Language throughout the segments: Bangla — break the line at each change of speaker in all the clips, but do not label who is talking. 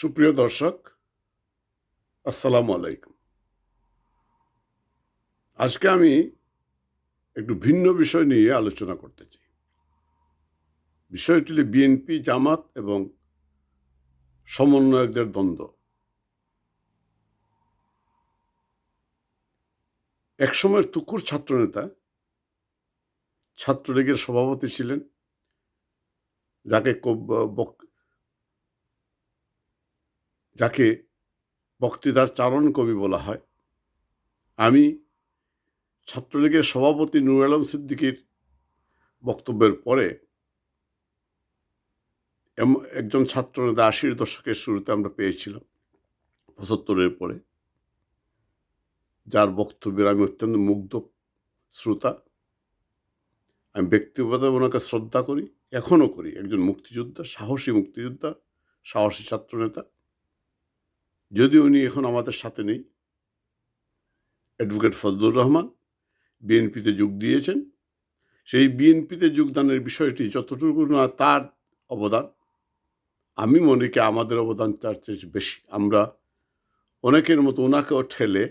সুপ্রিয় দর্শক, আসসালামু আলাইকুম। আজকে আমি একটু ভিন্ন বিষয় নিয়ে আলোচনা করতে চাই। বিষয়টি বিএনপি জামাত এবং সমন্বয়কদের দ্বন্দ্ব। একসময়ের তুকুর ছাত্রনেতা, ছাত্রলীগের সভাপতি ছিলেন, যাকে যাকে বক্তৃতার চারণ কবি বলা হয়। আমি ছাত্রলীগের সভাপতি নুর আলম সিদ্দিকীর বক্তব্যের পরে একজন ছাত্র নেতা আশির দশকের শুরুতে আমরা পেয়েছিলাম, পঁচাত্তরের পরে। যার বক্তব্যের আমি অত্যন্ত মুগ্ধ শ্রোতা। আমি ব্যক্তিগতভাবে ওনাকে শ্রদ্ধা করি এখনও করি। একজন মুক্তিযোদ্ধা, সাহসী মুক্তিযোদ্ধা, সাহসী ছাত্রনেতা যদিও উনি এখন আমাদের সাথে নেই অ্যাডভোকেট ফজলুর রহমান বিএনপিতে যোগ দিয়েছেন, সেই বিএনপিতে যোগদানের বিষয়টি যতটুকু না তার অবদান, আমি মনে করি আমাদের অবদান তার চেয়ে বেশি। আমরা অনেকের মতো ওনাকেও ঠেলে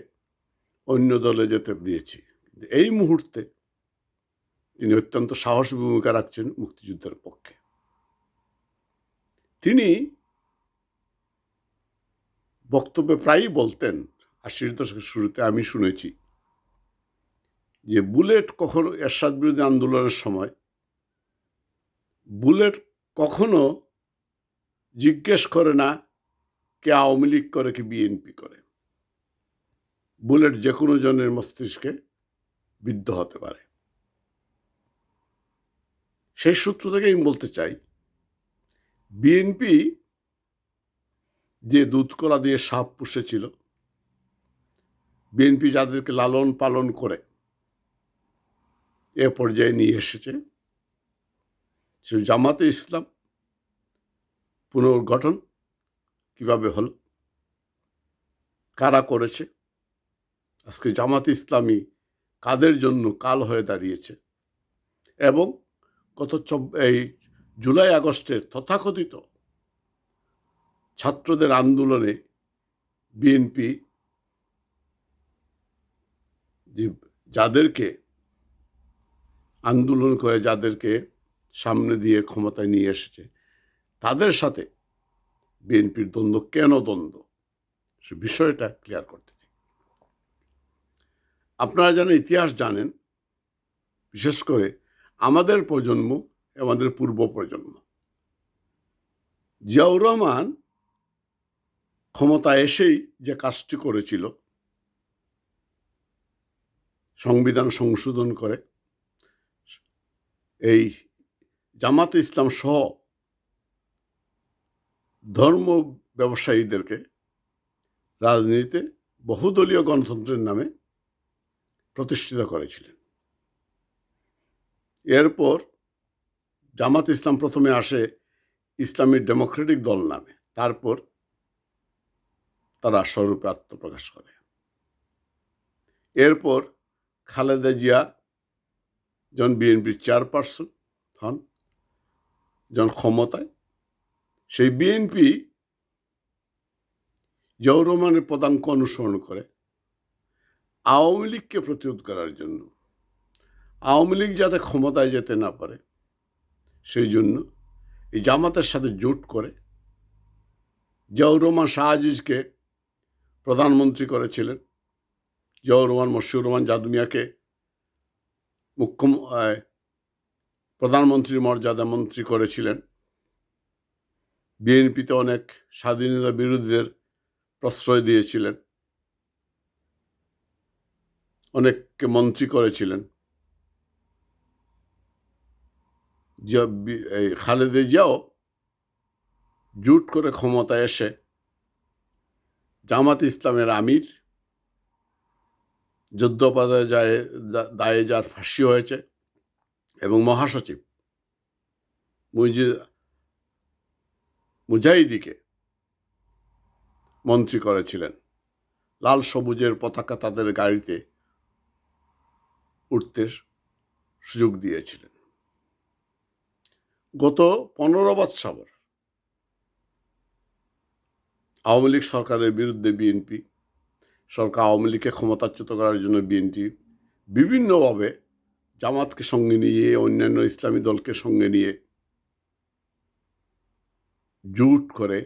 অন্য দলে যেতে দিয়েছি। এই মুহূর্তে তিনি অত্যন্ত সাহসী ভূমিকা রাখছেন মুক্তিযুদ্ধের পক্ষে। তিনি বক্তব্যে প্রায়ই বলতেন আশির দশকের শুরুতে আমি শুনেছি, যে বুলেট কখনো এরশাদ বিরোধী আন্দোলনের সময়, বুলেট কখনো জিজ্ঞেস করে না কে আওয়ামী লীগ করে, কি বিএনপি করে। বুলেট যে কোনো জনের মস্তিষ্কে বিদ্ধ হতে পারে। সেই সূত্র থেকে আমি বলতে চাই, বিএনপি যে দুধকলা দিয়ে সাপ পুষেছিল, বিএনপি যাদেরকে লালন পালন করে এ পর্যায়ে নিয়ে এসেছে, সে জামাতে ইসলাম পুনর্গঠন কীভাবে হলো, কারা করেছে, আজকে জামাত ইসলামী কাদের জন্য কাল হয়ে দাঁড়িয়েছে এবং গত চব- এই জুলাই আগস্টের তথাকথিত ছাত্রদের আন্দোলনে বিএনপি যাদেরকে আন্দোলন করে, যাদেরকে সামনে দিয়ে ক্ষমতায় নিয়ে এসেছে, তাদের সাথে বিএনপির দ্বন্দ্ব কেন দ্বন্দ্ব? সে বিষয়টা ক্লিয়ার করতে চাই। আপনারা যেন ইতিহাস জানেন, বিশেষ করে আমাদের প্রজন্ম আমাদের পূর্ব প্রজন্ম জিয়াউর রহমান ক্ষমতা এসেই যে কাজটি করেছিল, সংবিধান সংশোধন করে, এই জামাত ইসলাম সহ ধর্ম ব্যবসায়ীদেরকে রাজনীতিতে বহুদলীয় গণতন্ত্রের নামে প্রতিষ্ঠিত করেছিলেন। এরপর জামাত ইসলাম প্রথমে আসে ইসলামী ডেমোক্রেটিক দল নামে, তারপর তারা স্বরূপে আত্মপ্রকাশ করে। এরপর খালেদা জিয়া যখন বিএনপির চেয়ারপারসন হন, যখন ক্ষমতায়, সেই বিএনপি জিয়াউর রহমানের পদাঙ্ক অনুসরণ করে আওয়ামী লীগকে প্রতিরোধ করার জন্য। আওয়ামী লীগ যাতে ক্ষমতায় যেতে না পারে, সেই জন্য এই জামাতের সাথে জোট করে জিয়াউর রহমান শাহ আজিজকে প্রধানমন্ত্রী করেছিলেন। জিয়াউর রহমান, মশিউর রহমান জাদুমিয়াকে মুখ্য প্রধানমন্ত্রীর মর্যাদা মন্ত্রী করেছিলেন। বিএনপিতে অনেক স্বাধীনতা বিরোধীদের প্রশ্রয় দিয়েছিলেন। অনেককে মন্ত্রী করেছিলেন। খালেদা জিয়াও জুট করে ক্ষমতায় এসে জামাত ইসলামের আমির যুদ্ধপাদায় যায় দায়ে যার ফাঁসি হয়েছে এবং মহাসচিব মুজি মুজাহিদিকে মন্ত্রী করেছিলেন। লাল সবুজের পতাকা তাদের গাড়িতে উঠতে সুযোগ দিয়েছিলেন। গত পনেরো বৎসর আওয়ামী লীগ সরকারের বিরুদ্ধে বিএনপি, সরকার আওয়ামী লীগকে ক্ষমতাচ্যুত করার জন্য বিএনপি বিভিন্নভাবে জামাতকে সঙ্গে নিয়ে, অন্যান্য ইসলামী দলকে সঙ্গে নিয়ে জুট করে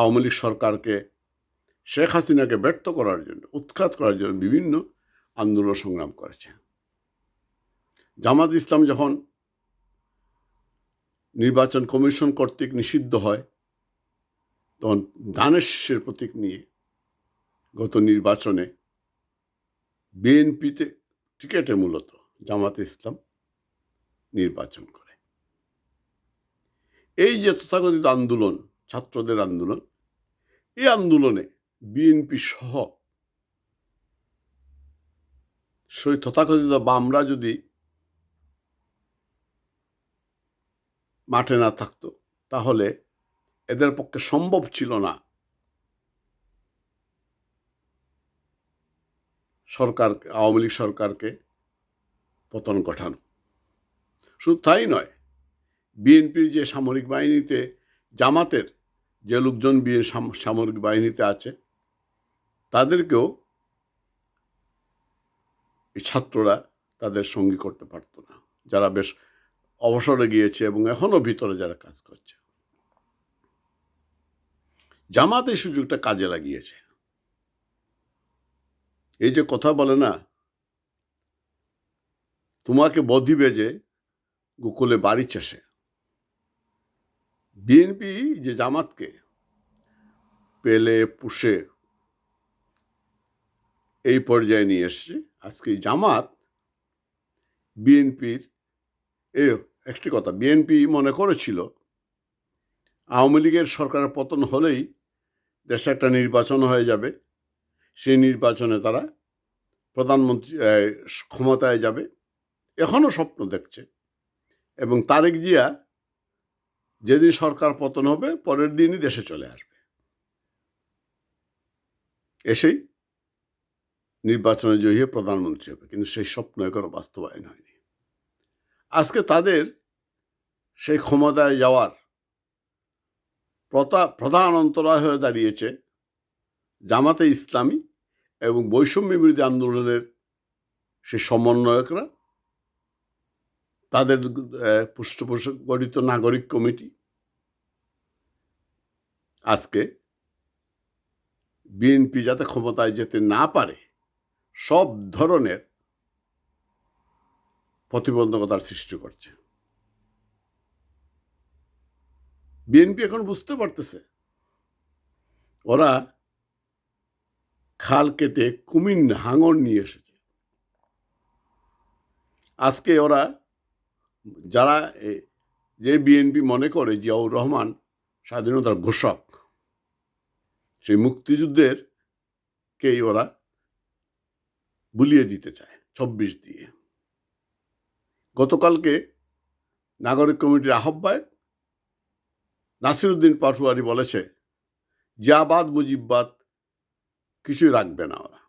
আওয়ামী লীগ সরকারকে, শেখ হাসিনাকে ব্যর্থ করার জন্য, উৎখাত করার জন্য বিভিন্ন আন্দোলন সংগ্রাম করেছে। জামাত ইসলাম যখন নির্বাচন কমিশন কর্তৃক নিষিদ্ধ হয় তখন দানের শীষের প্রতীক নিয়ে গত নির্বাচনে বিএনপিতে টিকেটে মূলত জামাতে ইসলাম নির্বাচন করে। এই যে তথাকথিত আন্দোলন, ছাত্রদের আন্দোলন, এই আন্দোলনে বিএনপি সহ সেই তথাকথিত বামরা যদি মাঠে না থাকতো, তাহলে এদের পক্ষে সম্ভব ছিল না। সরকার, আওয়ামী লীগ সরকারকে পতন ঘটানো। শুধু তাই নয় বিএনপির যে সামরিক বাহিনীতে, জামাতের যে লোকজন বিয়ে সাম- সামরিক বাহিনীতে আছে, তাদেরকেও এই ছাত্ররা তাদের সঙ্গী করতে পারতো না। যারা বেশ অবসরে গিয়েছে এবং এখনও ভিতরে যারা কাজ করছে। জামাত এই সুযোগটা কাজে লাগিয়েছে। এই যে কথা বলে না, তোমাকে বধি বেজে গোকুলে বাড়ি চাষে। বিএনপি যে জামাতকে পেলে, পুষে এই পর্যায়ে নিয়ে এসছে। আজকে জামাত বিএনপির, এ একটি কথা, বিএনপি মনে করেছিল, আওয়ামী লীগের সরকারের পতন হলেই দেশে একটা নির্বাচন হয়ে যাবে, সেই নির্বাচনে তারা প্রধানমন্ত্রী ক্ষমতায় যাবে এখনও স্বপ্ন দেখছে। এবং তারেক জিয়া যেদিন সরকার পতন হবে, পরের দিনই দেশে চলে আসবে। এসেই নির্বাচনে জয়ী প্রধানমন্ত্রী হবে, কিন্তু সেই স্বপ্ন এখনও বাস্তবায়ন হয়নি। আজকে তাদের সেই ক্ষমতায় যাওয়ার প্রধান অন্তরায় হয়ে দাঁড়িয়েছে জামাতে ইসলামী এবং বৈষম্য বিরোধী আন্দোলনের সে সমন্বয়করা, তাদের পৃষ্ঠপোষক গঠিত নাগরিক কমিটি। আজকে বিএনপি যাতে ক্ষমতায় যেতে না পারে, সব ধরনের প্রতিবন্ধকতার সৃষ্টি করছে। বিএনপি এখন বুঝতে পারতেছে। ওরা খাল কেটে কুমিন হাঙর নিয়ে এসেছে। আজকে ওরা যারা যে বিএনপি মনে করে জিয়াউর রহমান স্বাধীনতার ঘোষক, সেই মুক্তিযুদ্ধের কেই ওরা বুলিয়ে দিতে চায় চব্বিশ দিয়ে। গতকালকে নাগরিক কমিটির আহ্বায়ক নাসিরুদ্দিন পাটুয়ারি বলেছে জিয়াবাদ মুজিববাদ কিছুই রাখবে না ওরা।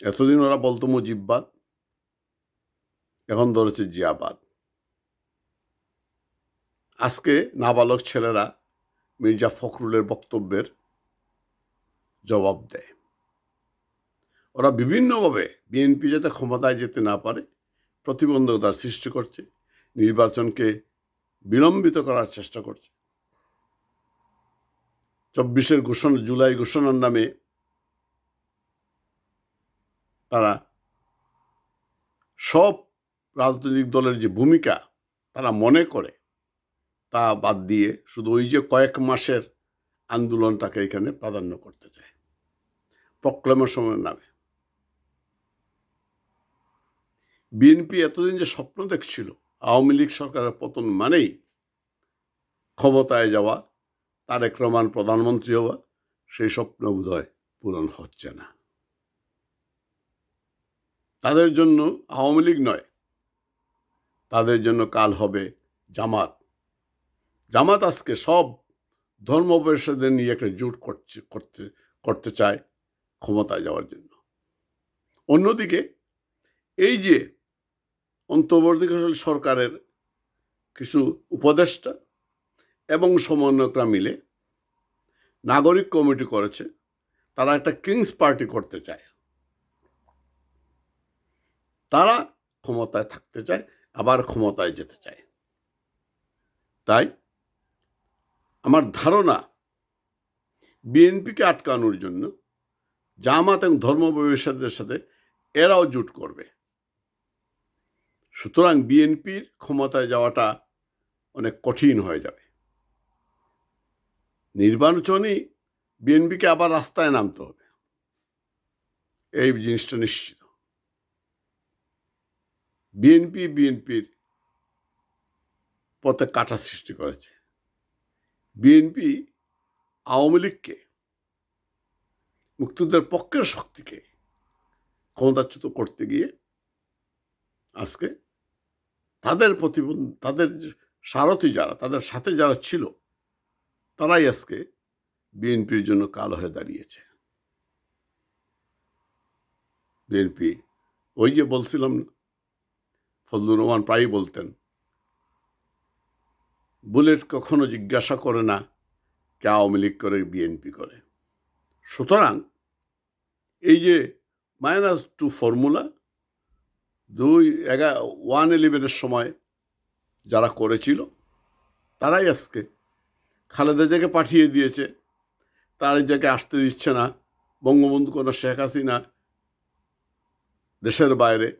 এতদিন ওরা বলতো মুজিববাদ এখন ধরেছে জিয়াবাদ আজকে নাবালক ছেলেরা মির্জা ফখরুলের বক্তব্যের জবাব দেয়। ওরা বিভিন্নভাবে বিএনপি যাতে ক্ষমতায় যেতে না পারে, প্রতিবন্ধকতার সৃষ্টি করছে, নির্বাচনকে বিলম্বিত করার চেষ্টা করছে। চব্বিশের ঘোষণা, জুলাই ঘোষণার নামে তারা সব রাজনৈতিক দলের যে ভূমিকা, তারা মনে করে, তা বাদ দিয়ে শুধু ওই যে কয়েক মাসের আন্দোলনটাকে এখানে প্রাধান্য করতে চায়। প্রক্লেমেশনের নামে। বিএনপি এতদিন যে স্বপ্ন দেখছিল আওয়ামী লীগ সরকারের পতন মানেই ক্ষমতায় যাওয়া, তারেক রহমান প্রধানমন্ত্রী হওয়া, সেই স্বপ্ন বোধহয় পূরণ হচ্ছে না। তাদের জন্য আওয়ামী লীগ নয়, তাদের জন্য কাল হবে জামাত। জামাত আজকে সব ধর্ম ধর্মপরিষদের নিয়ে একটা জোট করছে, করতে করতে চায় ক্ষমতায় যাওয়ার জন্য। অন্যদিকে এই যে অন্তর্বর্তীকালীন সরকারের কিছু উপদেষ্টা এবং সমন্বয়করা মিলে নাগরিক কমিটি করেছে, তারা একটা কিংস পার্টি করতে চায়। তারা ক্ষমতায় থাকতে চায়, আবার ক্ষমতায় যেতে চায়। তাই আমার ধারণা, বিএনপিকে আটকানোর জন্য জামাত এবং ধর্ম সাথে এরাও জুট করবে। সুতরাং বিএনপির ক্ষমতায় যাওয়াটা অনেক কঠিন হয়ে যাবে। নির্বাচনই বিএনপিকে আবার রাস্তায় নামতে হবে। এই জিনিসটা নিশ্চিত। বিএনপি বিএনপির পথে কাটা সৃষ্টি করেছে। বিএনপি আওয়ামী লীগকে, মুক্তিযুদ্ধের পক্ষের শক্তিকে ক্ষমতাচ্যুত করতে গিয়ে আজকে তাদের প্রতিবন্ধ, তাদের সারথি যারা, তাদের সাথে যারা ছিল, তারাই আজকে বিএনপির জন্য কালো হয়ে দাঁড়িয়েছে। বিএনপি, ওই যে বলছিলাম, ফজলুর রহমান প্রায়ই বলতেন, বুলেট কখনো জিজ্ঞাসা করে না কে আওয়ামী লীগ করে, বিএনপি করে। সুতরাং এই যে মাইনাস টু ফর্মুলা দুই এগা ওয়ান ইলেভেনের সময় যারা করেছিল, তারাই আজকে খালেদা জায়গায় পাঠিয়ে দিয়েছে। তার এই জায়গায় আসতে দিচ্ছে না। বঙ্গবন্ধু কোনো শেখ হাসিনা দেশের বাইরে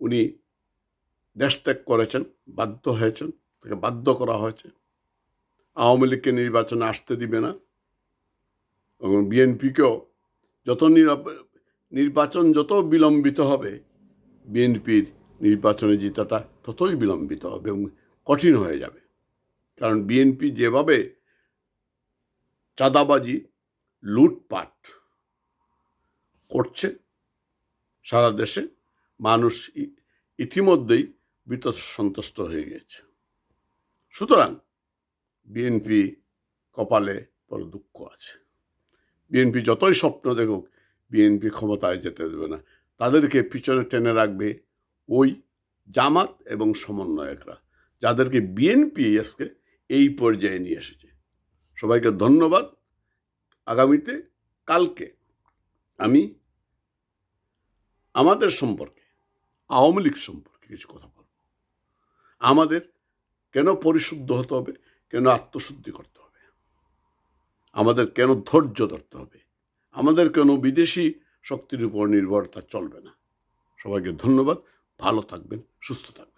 উনি দেশ ত্যাগ করেছেন, বাধ্য হয়েছেন, তাকে বাধ্য করা হয়েছে। আওয়ামী লীগকে নির্বাচনে আসতে দিবে না। এবং বিএনপিকেও যত নিরা- নির্বাচন যত বিলম্বিত হবে বিএনপির নির্বাচনে জেতাটা ততই বিলম্বিত হবে এবং কঠিন হয়ে যাবে। কারণ বিএনপি যেভাবে চাঁদাবাজি, লুটপাট করছে, সারা দেশে মানুষ ইতিমধ্যেই বিত সন্তুষ্ট হয়ে গেছে সুতরাং বিএনপি কপালে বড় দুঃখ আছে। বিএনপি যতই স্বপ্ন দেখুক বিএনপি ক্ষমতায় যেতে দেবে না। তাদেরকে পিছনে টেনে রাখবে ওই জামাত এবং সমন্বয়করা, যাদেরকে বিএনপি আজকে এই পর্যায়ে নিয়ে এসেছে। সবাইকে ধন্যবাদ। আগামীতে কালকে আমি আমাদের সম্পর্কে, আওয়ামী লীগ সম্পর্কে কিছু কথা বলব। আমাদের কেন পরিশুদ্ধ হতে হবে, কেন আত্মশুদ্ধি করতে হবে? আমাদের কেন ধৈর্য ধরতে হবে? আমাদের কেন বিদেশি শক্তির উপর নির্ভর নির্ভরতা চলবে না। সবাইকে ধন্যবাদ। ভালো থাকবেন সুস্থ থাকবেন।